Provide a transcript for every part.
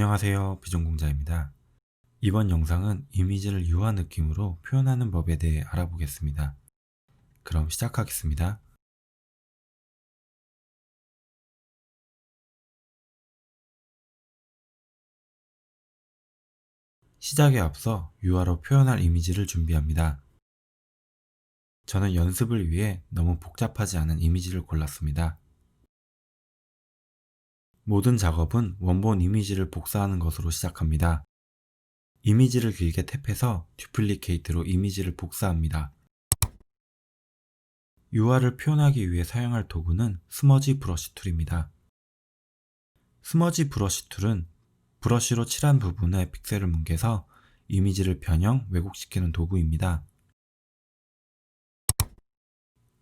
안녕하세요. 비전공자입니다. 이번 영상은 이미지를 유화 느낌으로 표현하는 법에 대해 알아보겠습니다. 그럼 시작하겠습니다. 시작에 앞서 유화로 표현할 이미지를 준비합니다. 저는 연습을 위해 너무 복잡하지 않은 이미지를 골랐습니다. 모든 작업은 원본 이미지를 복사하는 것으로 시작합니다. 이미지를 길게 탭해서 듀플리케이트로 이미지를 복사합니다. 유화를 표현하기 위해 사용할 도구는 스머지 브러쉬 툴입니다. 스머지 브러쉬 툴은 브러쉬로 칠한 부분에 픽셀을 뭉개서 이미지를 변형, 왜곡시키는 도구입니다.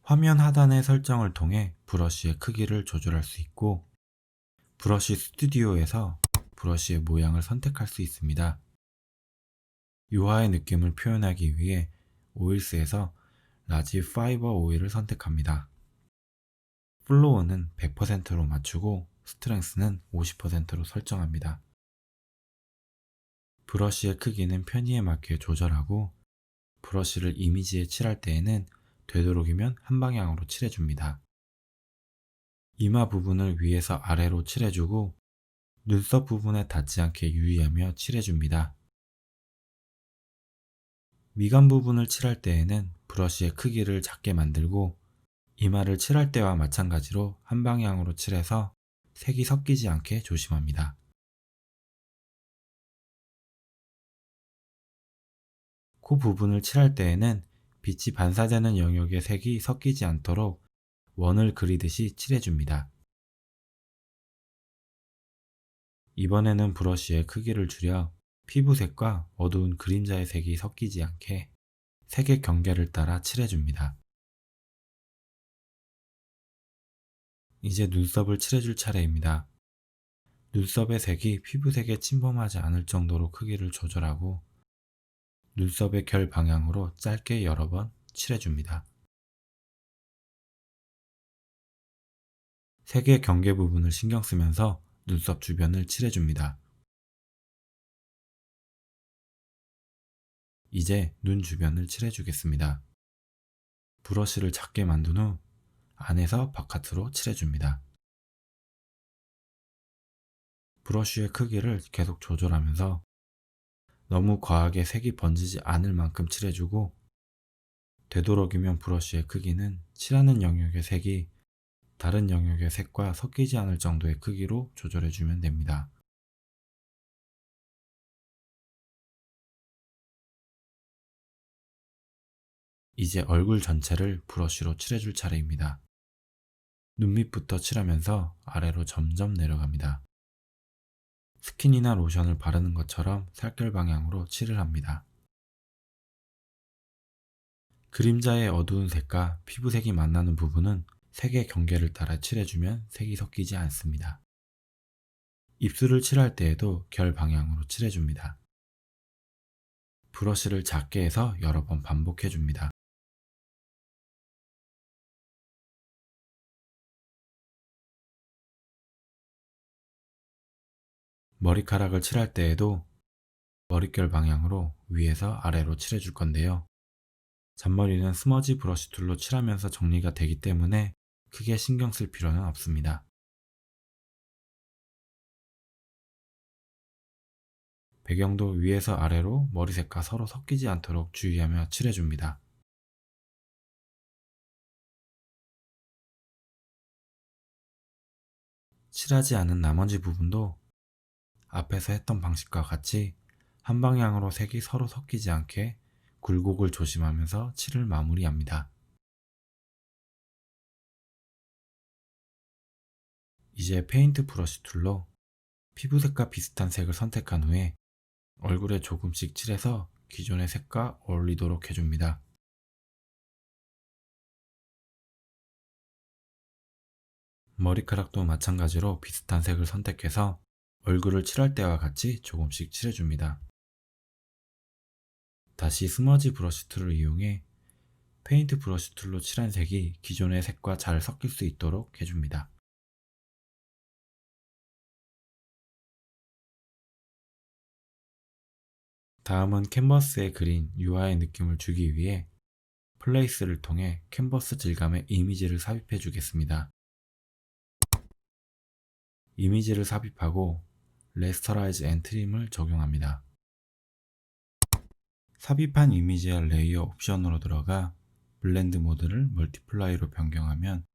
화면 하단의 설정을 통해 브러쉬의 크기를 조절할 수 있고 브러쉬 스튜디오에서 브러쉬의 모양을 선택할 수 있습니다. 유화의 느낌을 표현하기 위해 오일스에서 라지 파이버 오일을 선택합니다. 플로어는 100%로 맞추고 스트렝스는 50%로 설정합니다. 브러쉬의 크기는 편의에 맞게 조절하고 브러쉬를 이미지에 칠할 때에는 되도록이면 한 방향으로 칠해줍니다. 이마 부분을 위에서 아래로 칠해주고 눈썹 부분에 닿지 않게 유의하며 칠해줍니다. 미간 부분을 칠할 때에는 브러쉬의 크기를 작게 만들고 이마를 칠할 때와 마찬가지로 한 방향으로 칠해서 색이 섞이지 않게 조심합니다. 코 부분을 칠할 때에는 빛이 반사되는 영역의 색이 섞이지 않도록 원을 그리듯이 칠해줍니다. 이번에는 브러쉬의 크기를 줄여 피부색과 어두운 그림자의 색이 섞이지 않게 색의 경계를 따라 칠해줍니다. 이제 눈썹을 칠해줄 차례입니다. 눈썹의 색이 피부색에 침범하지 않을 정도로 크기를 조절하고 눈썹의 결 방향으로 짧게 여러 번 칠해줍니다. 색의 경계 부분을 신경 쓰면서 눈썹 주변을 칠해줍니다. 이제 눈 주변을 칠해주겠습니다. 브러쉬를 작게 만든 후 안에서 바깥으로 칠해줍니다. 브러쉬의 크기를 계속 조절하면서 너무 과하게 색이 번지지 않을 만큼 칠해주고 되도록이면 브러쉬의 크기는 칠하는 영역의 색이 다른 영역의 색과 섞이지 않을 정도의 크기로 조절해주면 됩니다. 이제 얼굴 전체를 브러쉬로 칠해줄 차례입니다. 눈 밑부터 칠하면서 아래로 점점 내려갑니다. 스킨이나 로션을 바르는 것처럼 살결 방향으로 칠을 합니다. 그림자의 어두운 색과 피부색이 만나는 부분은 색의 경계를 따라 칠해주면 색이 섞이지 않습니다. 입술을 칠할 때에도 결 방향으로 칠해줍니다. 브러쉬를 작게 해서 여러 번 반복해줍니다. 머리카락을 칠할 때에도 머릿결 방향으로 위에서 아래로 칠해줄 건데요. 잔머리는 스머지 브러쉬 툴로 칠하면서 정리가 되기 때문에 크게 신경 쓸 필요는 없습니다. 배경도 위에서 아래로 머리색과 서로 섞이지 않도록 주의하며 칠해줍니다. 칠하지 않은 나머지 부분도 앞에서 했던 방식과 같이 한 방향으로 색이 서로 섞이지 않게 굴곡을 조심하면서 칠을 마무리합니다. 이제 페인트 브러쉬 툴로 피부색과 비슷한 색을 선택한 후에 얼굴에 조금씩 칠해서 기존의 색과 어울리도록 해줍니다. 머리카락도 마찬가지로 비슷한 색을 선택해서 얼굴을 칠할 때와 같이 조금씩 칠해줍니다. 다시 스머지 브러쉬 툴을 이용해 페인트 브러쉬 툴로 칠한 색이 기존의 색과 잘 섞일 수 있도록 해줍니다. 다음은 캔버스에 그린 유화의 느낌을 주기 위해 플레이스를 통해 캔버스 질감의 이미지를 삽입해 주겠습니다. 이미지를 삽입하고 레스터라이즈 앤 트림을 적용합니다. 삽입한 이미지의 레이어 옵션으로 들어가 블렌드 모드를 멀티플라이로 변경하면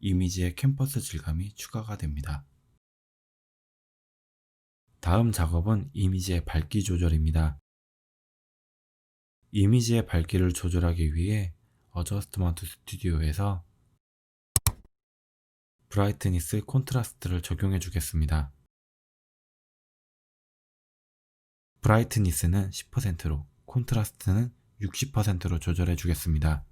이미지의 캠퍼스 질감이 추가가 됩니다. 다음 작업은 이미지의 밝기 조절입니다. 이미지의 밝기를 조절하기 위해 어저스트먼트 스튜디오에서 브라이트니스 콘트라스트를 적용해 주겠습니다. 브라이트니스는 10%로, 콘트라스트는 60%로 조절해 주겠습니다.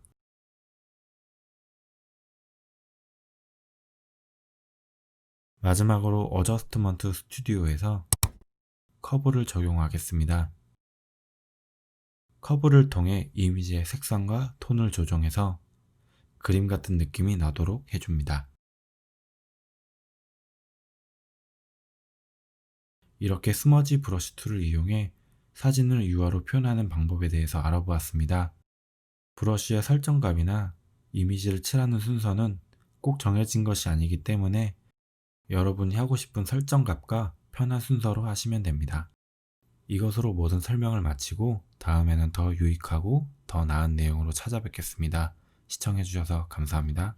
마지막으로 어저스트먼트 스튜디오에서 커브를 적용하겠습니다. 커브를 통해 이미지의 색상과 톤을 조정해서 그림 같은 느낌이 나도록 해줍니다. 이렇게 스머지 브러쉬 툴을 이용해 사진을 유화로 표현하는 방법에 대해서 알아보았습니다. 브러쉬의 설정값이나 이미지를 칠하는 순서는 꼭 정해진 것이 아니기 때문에 여러분이 하고 싶은 설정값과 편한 순서로 하시면 됩니다. 이것으로 모든 설명을 마치고 다음에는 더 유익하고 더 나은 내용으로 찾아뵙겠습니다. 시청해주셔서 감사합니다.